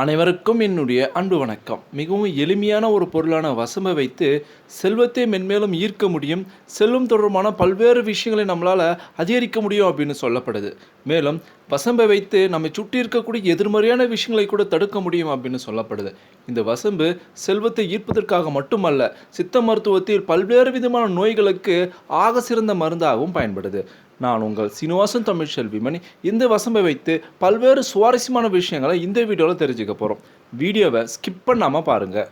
அனைவருக்கும் என்னுடைய அன்பு வணக்கம். மிகவும் எளிமையான ஒரு பொருளான வசம்பை வைத்து செல்வத்தை மென்மேலும் ஈர்க்க முடியும் செல்வம் தொடர்பான பல்வேறு விஷயங்களை நம்மளால் அதிகரிக்க முடியும் அப்படின்னு சொல்லப்படுது. மேலும் வசம்பை வைத்து நம்மை சுற்றி இருக்கக்கூடிய எதிர்மறையான விஷயங்களை கூட தடுக்க முடியும் அப்படின்னு சொல்லப்படுது. இந்த வசம்பு செல்வத்தை ஈர்ப்பதற்காக மட்டுமல்ல சித்த மருத்துவத்தில் பல்வேறு விதமான நோய்களுக்கு ஆக சிறந்த மருந்தாகவும் பயன்படுது. நான் உங்கள் சீனிவாசன் தமிழ் செல்விமணி. இந்த வசம்பை வைத்து பல்வேறு சுவாரஸ்யமான விஷயங்களை இந்த வீடியோவில் தெரிஞ்சுக்க போகிறோம் வீடியோவை ஸ்கிப் பண்ணாமல் பாருங்கள்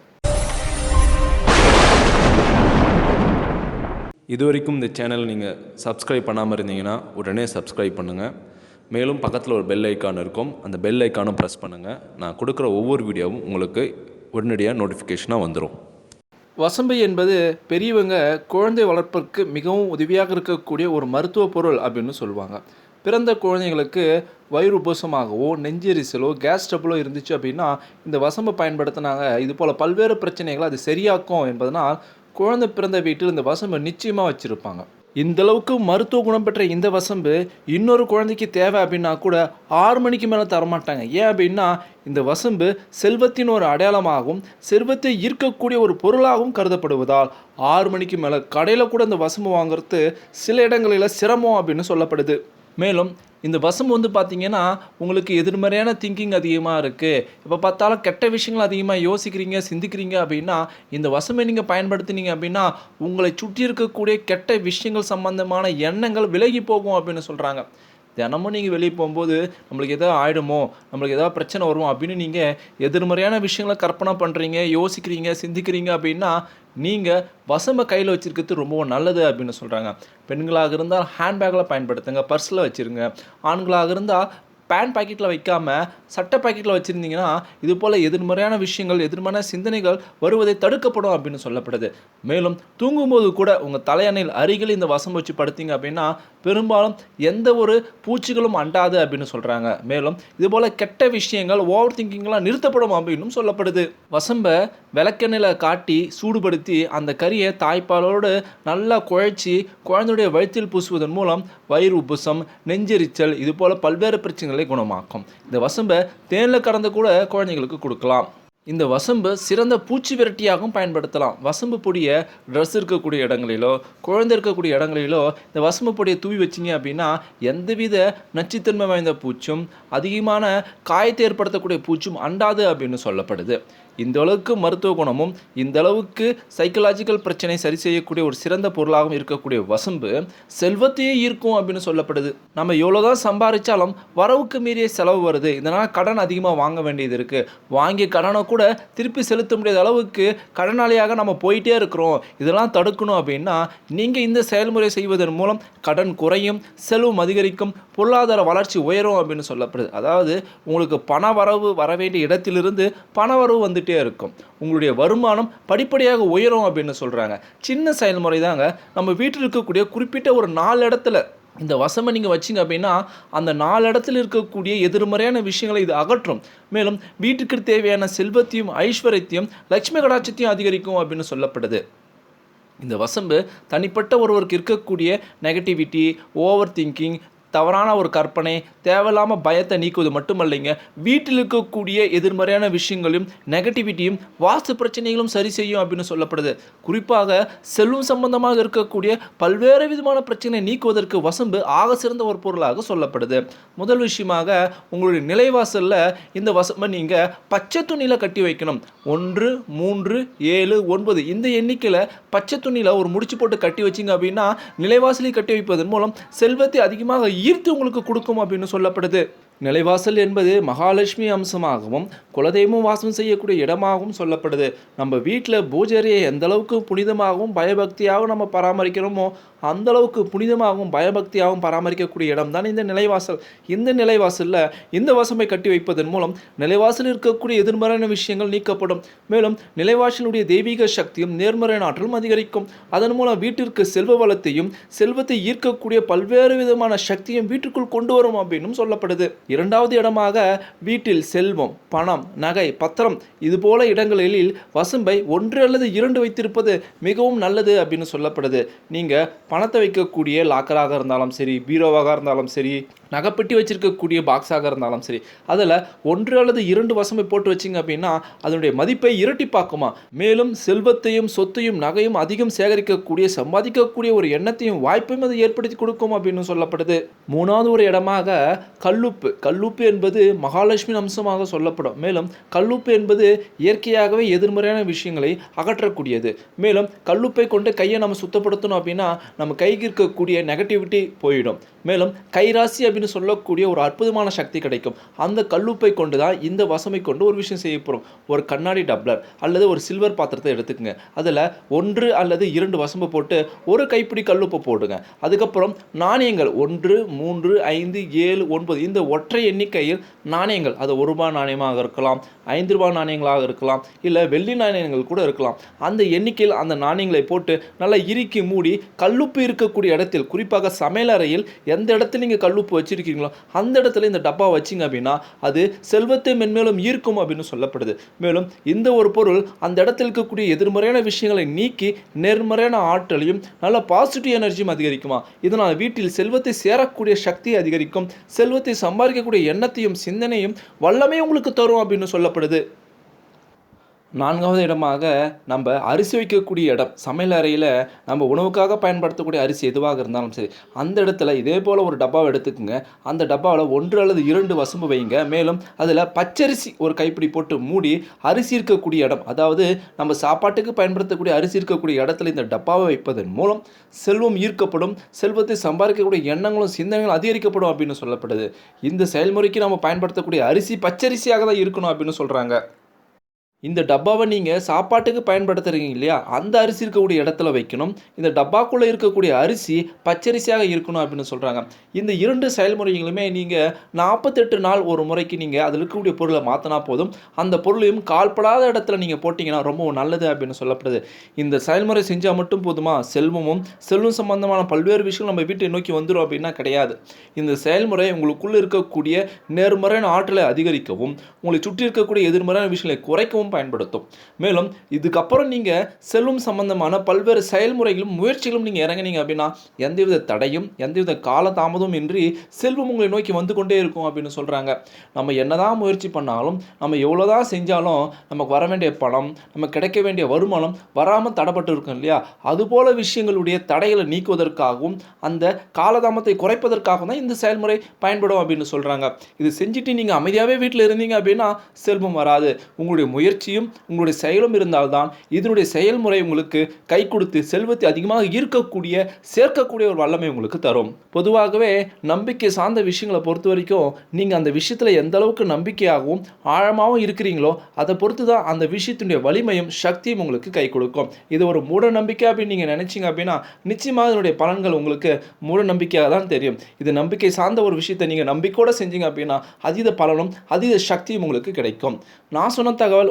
இது வரைக்கும் இந்த சேனல் நீங்கள் சப்ஸ்கிரைப் பண்ணாமல் இருந்தீங்கன்னா உடனே சப்ஸ்கிரைப் பண்ணுங்கள் மேலும் பக்கத்தில் ஒரு பெல் ஐக்கான் இருக்கும். அந்த பெல் ஐக்கானும் ப்ரெஸ் பண்ணுங்கள் நான் கொடுக்குற ஒவ்வொரு வீடியோவும் உங்களுக்கு உடனடியாக நோட்டிஃபிகேஷனாக வந்துடும் வசம்பை என்பது பெரியவங்க குழந்தை வளர்ப்பிற்கு மிகவும் உதவியாக இருக்கக்கூடிய ஒரு மருத்துவ பொருள் அப்படின்னு சொல்லுவாங்க. பிறந்த குழந்தைங்களுக்கு வயிறு உபசமாகவோ நெஞ்செரிசலோ கேஸ் ட்ரபிளோ இருந்துச்சு அப்படின்னா இந்த வசம்பை பயன்படுத்தினாங்க. இது போல் பல்வேறு பிரச்சனைகளை அது சரியாக்கும் என்பதனால் குழந்தை பிறந்த வீட்டில் இந்த வசம்பை நிச்சயமாக வச்சுருப்பாங்க. இந்த அளவுக்கு மருத்துவ குணம் பெற்ற இந்த வசம்பு இன்னொரு குழந்தைக்கு தேவை அப்படின்னா கூட ஆறு மணிக்கு மேலே தரமாட்டாங்க. ஏன் அப்படின்னா இந்த வசம்பு செல்வத்தின் ஒரு அடையாளமாகவும் செல்வத்தை ஈர்க்கக்கூடிய ஒரு பொருளாகவும் கருதப்படுவதால் ஆறு மணிக்கு மேலே கடையில் கூட இந்த வசம்பு வாங்குறது சில இடங்களில் சிரமம் அப்படின்னு சொல்லப்படுது. மேலும் இந்த வசம் வந்து பார்த்தீங்கன்னா உங்களுக்கு எதிர்மறையான திங்கிங் அதிகமாக இருக்குது இப்போ பார்த்தாலும் கெட்ட விஷயங்கள் அதிகமாக யோசிக்கிறீங்க சிந்திக்கிறீங்க அப்படின்னா இந்த வசமை நீங்கள் பயன்படுத்தினீங்க அப்படின்னா உங்களை சுற்றி இருக்கக்கூடிய கெட்ட விஷயங்கள் சம்பந்தமான எண்ணங்கள் விலகி போகும் அப்படின்னு சொல்கிறாங்க தினமும் நீங்கள் வெளியே போகும்போது நம்மளுக்கு எதாவது ஆகிடுமோ நம்மளுக்கு எதாவது பிரச்சனை வருமோ அப்படின்னு நீங்கள் எதிர்மறையான விஷயங்களை கற்பனை பண்ணுறீங்க யோசிக்கிறீங்க சிந்திக்கிறீங்க அப்படின்னா நீங்கள் வசம்பை கையில் வச்சுருக்கிறது ரொம்பவும் நல்லது அப்படின்னு சொல்கிறாங்க பெண்களாக இருந்தால் ஹேண்ட்பேக்கில் பயன்படுத்துங்க பர்ஸில் வச்சுருங்க. ஆண்களாக இருந்தால் பேண்ட் பாக்கெட்டில் வைக்காமல் சட்டை பாக்கெட்டில் வச்சுருந்தீங்கன்னா இது போல் எதிர்மறையான விஷயங்கள் எதிர்மறையான சிந்தனைகள் வருவதை தடுக்கப்படும் அப்படின்னு சொல்லப்படுது. மேலும் தூங்கும்போது கூட உங்கள் தலையணையில் அருகில் இந்த வசம் வச்சு படுத்தீங்க அப்படின்னா பெரும்பாலும் எந்த ஒரு பூச்சிகளும் அண்டாது அப்படின்னு சொல்கிறாங்க மேலும் இது போல் கெட்ட விஷயங்கள் ஓவர் திங்கிங்லாம் நிறுத்தப்படும் அப்படின்னு சொல்லப்படுது. வசம்பை விளக்கெண்ணில் காட்டி சூடுபடுத்தி அந்த கறியை தாய்ப்பாலோடு நல்லா குழைச்சி குழந்தையுடைய வயிற்றில் பூசுவதன் மூலம் வயிறு உப்புசம் நெஞ்செரிச்சல் இது போல் பல்வேறு பிரச்சனைகளை குணமாக்கும். இந்த வசம்பை தேனில் கடந்து கூட குழந்தைங்களுக்கு கொடுக்கலாம். இந்த வசம்பு சிறந்த பூச்சி விரட்டியாகவும் பயன்படுத்தலாம். வசம்பு பொடியை ட்ரெஸ் இருக்கக்கூடிய இடங்களிலோ குழந்தை இருக்கக்கூடிய இடங்களிலோ இந்த வசம்பு பொடியை தூவி வச்சிங்க அப்படின்னா எந்தவித நச்சுத்தன்மை வாய்ந்த பூச்சும் அதிகமான காயத்தை ஏற்படுத்தக்கூடிய பூச்சும் அண்டாது அப்படின்னு சொல்லப்படுது. இந்த அளவுக்கு மருத்துவ குணமும் இந்த அளவுக்கு சைக்கலாஜிக்கல் பிரச்சனை சரி செய்யக்கூடிய ஒரு சிறந்த பொருளாகவும் இருக்கக்கூடிய வசம்பு செல்வத்தையே ஈர்க்கும் அப்படின்னு சொல்லப்படுது. நம்ம எவ்வளோதான் சம்பாதிச்சாலும் வரவுக்கு மீறிய செலவு வருது. இதனால் கடன் அதிகமாக வாங்க வேண்டியது இருக்குது வாங்கிய கடனை கூட திருப்பி செலுத்த முடியாத அளவுக்கு கடனாளியாக நம்ம போயிட்டே இருக்கிறோம். இதெல்லாம் தடுக்கணும் அப்படின்னா நீங்கள் இந்த செயல்முறை செய்வதன் மூலம் கடன் குறையும் செலவும் அதிகரிக்கும் பொருளாதார வளர்ச்சி உயரும் அப்படின்னு சொல்லப்படுது. அதாவது உங்களுக்கு பண வரவு வர வேண்டிய இடத்திலிருந்து பண வரவு வந்து வந்துகிட்டே இருக்கும். உங்களுடைய வருமானம் படிப்படியாக உயரும் அப்படின்னு சொல்கிறாங்க சின்ன செயல்முறை தாங்க. நம்ம வீட்டில் இருக்கக்கூடிய குறிப்பிட்ட ஒரு நாலு இடத்துல இந்த வசமை நீங்கள் வச்சிங்க அப்படின்னா அந்த நாலு இடத்துல இருக்கக்கூடிய எதிர்மறையான விஷயங்களை இது அகற்றும். மேலும் வீட்டுக்கு தேவையான செல்வத்தையும் ஐஸ்வர்யத்தையும் லட்சுமி கடாட்சத்தையும் அதிகரிக்கும் அப்படின்னு சொல்லப்படுது. இந்த வசம்பு தனிப்பட்ட ஒருவருக்கு இருக்கக்கூடிய நெகட்டிவிட்டி ஓவர் திங்கிங் தவறான ஒரு கற்பனை தேவையில்லாமல் பயத்தை நீக்குவது மட்டுமல்லைங்க. வீட்டில் இருக்கக்கூடிய எதிர்மறையான விஷயங்களையும் நெகட்டிவிட்டியும் வாஸ்து பிரச்சனைகளும் சரி செய்யும் அப்படின்னு சொல்லப்படுது. குறிப்பாக செல்வம் சம்பந்தமாக இருக்கக்கூடிய பல்வேறு விதமான பிரச்சனை நீக்குவதற்கு வசம்பு ஆக சிறந்த ஒரு பொருளாக சொல்லப்படுது. முதல் விஷயமாக உங்களுடைய நிலைவாசலில் இந்த வசம்பை நீங்கள் பச்சை துணியில் கட்டி வைக்கணும். ஒன்று மூன்று ஏழு ஒன்பது இந்த எண்ணிக்கையில் பச்சை துணியில் ஒரு முடிச்சு போட்டு கட்டி வச்சிங்க அப்படின்னா நிலைவாசலை கட்டி வைப்பதன் மூலம் செல்வத்தை அதிகமாக ஈர்த்து உங்களுக்கு கொடுக்கும் அப்படின்னு சொல்லப்படுது. நிலைவாசல் என்பது மகாலட்சுமி அம்சமாகவும் குலதெய்வம் வாசம் செய்யக்கூடிய இடமாகவும் சொல்லப்படுது. நம்ம வீட்டில் பூஜரையை எந்த அளவுக்கு புனிதமாகவும் பயபக்தியாகவும் நம்ம பராமரிக்கிறோமோ அந்தளவுக்கு புனிதமாகவும் பயபக்தியாகவும் பராமரிக்கக்கூடிய இடம் தான் இந்த நிலைவாசல். இந்த நிலைவாசலில் இந்த வசமை கட்டி வைப்பதன் மூலம் நிலைவாசலில் இருக்கக்கூடிய எதிர்மறையான விஷயங்கள் நீக்கப்படும். மேலும் நிலைவாசலுடைய தெய்வீக சக்தியும் நேர்மறையான ஆற்றலும் அதிகரிக்கும். அதன் மூலம் வீட்டிற்கு செல்வ வளத்தையும் செல்வத்தை ஈர்க்கக்கூடிய பல்வேறு விதமான சக்தியும் வீட்டுக்குள் கொண்டு வரும் அப்படின்னும் சொல்லப்படுது. இரண்டாவது இடமாக வீட்டில் செல்வம் பணம் நகை பத்திரம் இதுபோல இடங்களில் வசும்பை ஒன்று அல்லது இரண்டு வைத்திருப்பது மிகவும் நல்லது அப்படின்னு சொல்லப்படுது. நீங்கள் பணத்தை வைக்கக்கூடிய லாக்கராக இருந்தாலும் சரி பீரோவாக இருந்தாலும் சரி நகைப்பெட்டி வச்சிருக்கக்கூடிய பாக்ஸாக இருந்தாலும் சரி அதில் ஒன்று அல்லது இரண்டு வசமை போட்டு வச்சிங்க அப்படின்னா அதனுடைய மதிப்பை இரட்டிப்பாக்குமா மேலும் செல்வத்தையும் சொத்தையும் நகையும் அதிகம் சேகரிக்கக்கூடிய சம்பாதிக்கக்கூடிய ஒரு எண்ணத்தையும் வாய்ப்பையும் அது ஏற்படுத்தி கொடுக்கும் அப்படின்னு சொல்லப்படுது. மூணாவது ஒரு இடமாக கல்லுப்பு. கல்லுப்பு என்பது மகாலட்சுமி அம்சமாக சொல்லப்படும். மேலும் கல்லுப்பு என்பது இயற்கையாகவே எதிர்மறையான விஷயங்களை அகற்றக்கூடியது. மேலும் கல்லுப்பை கொண்டு கையை நம்ம சுத்தப்படுத்தணும் அப்படின்னா நம்ம கைக்கு இருக்கக்கூடிய நெகட்டிவிட்டி போயிடும். மேலும் கைராசி அப்படின்னு சொல்லக்கூடிய ஒரு அற்புதமான சக்தி கிடைக்கும். அந்த கல்லுப்பை கொண்டு தான் இந்த வசமை கொண்டு ஒரு விஷயம் செய்ய போகிறோம் ஒரு கண்ணாடி டப்ளர் அல்லது ஒரு சில்வர் பாத்திரத்தை எடுத்துக்கங்க. அதில் ஒன்று அல்லது இரண்டு வசம்பு போட்டு ஒரு கைப்பிடி கல்லுப்பை போடுங்க. அதுக்கப்புறம் நாணயங்கள் ஒன்று மூன்று ஐந்து ஏழு ஒன்பது இந்த ஒற்றை எண்ணிக்கையில் நாணயங்கள். அது ஒரு ரூபாய் நாணயமாக இருக்கலாம் ஐந்து ரூபாய் நாணயங்களாக இருக்கலாம் இல்லை வெள்ளி நாணயங்கள் கூட இருக்கலாம். அந்த எண்ணிக்கையில் அந்த நாணயங்களை போட்டு நல்லா இறுக்கி மூடி கல்லுப்பு இருக்கக்கூடிய இடத்தில் குறிப்பாக சமையலறையில் எந்த இடத்துல நீங்கள் கல்லுப்பு வச்சுருக்கீங்களோ அந்த இடத்துல இந்த டப்பா வச்சிங்க அப்படின்னா அது செல்வத்தை மென்மேலும் ஈர்க்கும் அப்படின்னு சொல்லப்படுது. மேலும் இந்த ஒரு பொருள் அந்த இடத்துல இருக்கக்கூடிய எதிர்மறையான விஷயங்களை நீக்கி நேர்மறையான ஆற்றலையும் நல்ல பாசிட்டிவ் எனர்ஜியும் அதிகரிக்குமா? இதனால் வீட்டில் செல்வத்தை சேரக்கூடிய சக்தியை அதிகரிக்கும். செல்வத்தை சம்பாதிக்கக்கூடிய எண்ணத்தையும் சிந்தனையும் வல்லமே உங்களுக்கு தரும் அப்படின்னு சொல்லப்படுது. நான்காவது இடமாக நம்ம அரிசி வைக்கக்கூடிய இடம் சமையல் அறையில் நம்ம உணவுக்காக பயன்படுத்தக்கூடிய அரிசி எதுவாக இருந்தாலும் சரி அந்த இடத்துல இதே போல் ஒரு டப்பாவை எடுத்துக்கோங்க. அந்த டப்பாவில் ஒன்று அல்லது இரண்டு வசம்பு வைங்க. மேலும் அதில் பச்சரிசி ஒரு கைப்பிடி போட்டு மூடி அரிசி இருக்கக்கூடிய இடம் அதாவது நம்ம சாப்பாட்டுக்கு பயன்படுத்தக்கூடிய அரிசி இருக்கக்கூடிய இடத்துல இந்த டப்பாவை வைப்பதன் மூலம் செல்வம் ஈர்க்கப்படும் செல்வத்தை சம்பாதிக்கக்கூடிய எண்ணங்களும் சிந்தனைகளும் அதிகரிக்கப்படும் அப்படின்னு சொல்லப்படுது. இந்த செயல்முறைக்கு நம்ம பயன்படுத்தக்கூடிய அரிசி பச்சரிசியாக தான் இருக்கணும் அப்படின்னு சொல்கிறாங்க இந்த டப்பாவை நீங்கள் சாப்பாட்டுக்கு பயன்படுத்துகிறீங்க இல்லையா? அந்த அரிசி இருக்கக்கூடிய இடத்துல வைக்கணும். இந்த டப்பாக்குள்ளே இருக்கக்கூடிய அரிசி பச்சரிசியாக இருக்கணும் அப்படின்னு சொல்கிறாங்க இந்த இரண்டு செயல்முறைகளுமே நீங்கள் நாற்பத்தெட்டு நாள் ஒரு முறைக்கு நீங்கள் அதில் இருக்கக்கூடிய பொருளை மாற்றினா போதும். அந்த பொருளையும் கால்படாத இடத்துல நீங்கள் போட்டிங்கன்னா ரொம்ப நல்லது அப்படின்னு சொல்லப்படுது. இந்த செயல்முறை செஞ்சால் மட்டும் போதுமா? செல்வமும் செல்வம் சம்பந்தமான பல்வேறு விஷயங்கள் நம்ம வீட்டை நோக்கி வந்துடும் அப்படின்னா கிடையாது. இந்த செயல்முறை உங்களுக்குள்ளே இருக்கக்கூடிய நேர்மறையான ஆற்றலை அதிகரிக்கவும் உங்களை சுற்றி இருக்கக்கூடிய எதிர்மறையான விஷயங்களை குறைக்கவும் பயன்படுத்தும். மேலும் இதுக்கப்புறம் நீங்கள் செல்வம் சம்பந்தமான பல்வேறு செயல்முறைகளும் முயற்சிகளும் நீங்கள் இறங்குனீங்க அப்படின்னா எந்தவித தடையும் எந்தவித காலதாமதமும் இன்றி செல்வம் உங்களை நோக்கி வந்து கொண்டே இருக்கும் அப்படின்னு சொல்கிறாங்க நம்ம என்னதான் முயற்சி பண்ணாலும் நம்ம எவ்வளோதான் செஞ்சாலும் நமக்கு வர வேண்டிய பணம் நமக்கு கிடைக்க வேண்டிய வருமானம் வராமல் தடைப்பட்டு இருக்கும் இல்லையா? அதுபோல விஷயங்களுடைய தடைகளை நீக்குவதற்காகவும் அந்த காலதாமத்தை குறைப்பதற்காகவும் தான் இந்த செயல்முறை பயன்படும் அப்படின்னு சொல்கிறாங்க இது செஞ்சுட்டு நீங்கள் அமைதியாகவே வீட்டில் இருந்தீங்க அப்படின்னா செல்வம் வராது. உங்களுடைய முயற்சி முயற்சியும் உங்களுடைய செயலும் இருந்தால்தான் இதனுடைய செயல்முறை உங்களுக்கு கை கொடுத்து செல்வத்தை அதிகமாக ஈர்க்கக்கூடிய சேர்க்கக்கூடிய ஒரு வல்லமை உங்களுக்கு தரும். பொதுவாகவே நம்பிக்கை சார்ந்த விஷயங்களை பொறுத்த வரைக்கும் நீங்கள் அந்த விஷயத்தில் எந்த அளவுக்கு நம்பிக்கையாகவும் ஆழமாகவும் இருக்கிறீங்களோ அதை பொறுத்து தான் அந்த விஷயத்தினுடைய வலிமையும் சக்தியும் உங்களுக்கு கை கொடுக்கும். இது ஒரு மூட நம்பிக்கை அப்படின்னு நீங்கள் நினைச்சீங்க அப்படின்னா நிச்சயமாக இதனுடைய பலன்கள் உங்களுக்கு மூட நம்பிக்கையாக தான் தெரியும். இது நம்பிக்கை சார்ந்த ஒரு விஷயத்தை நீங்கள் நம்பிக்கையோடு செஞ்சீங்க அப்படின்னா அதீத பலனும் அதீத சக்தியும் உங்களுக்கு கிடைக்கும். நான் சொன்ன தகவல்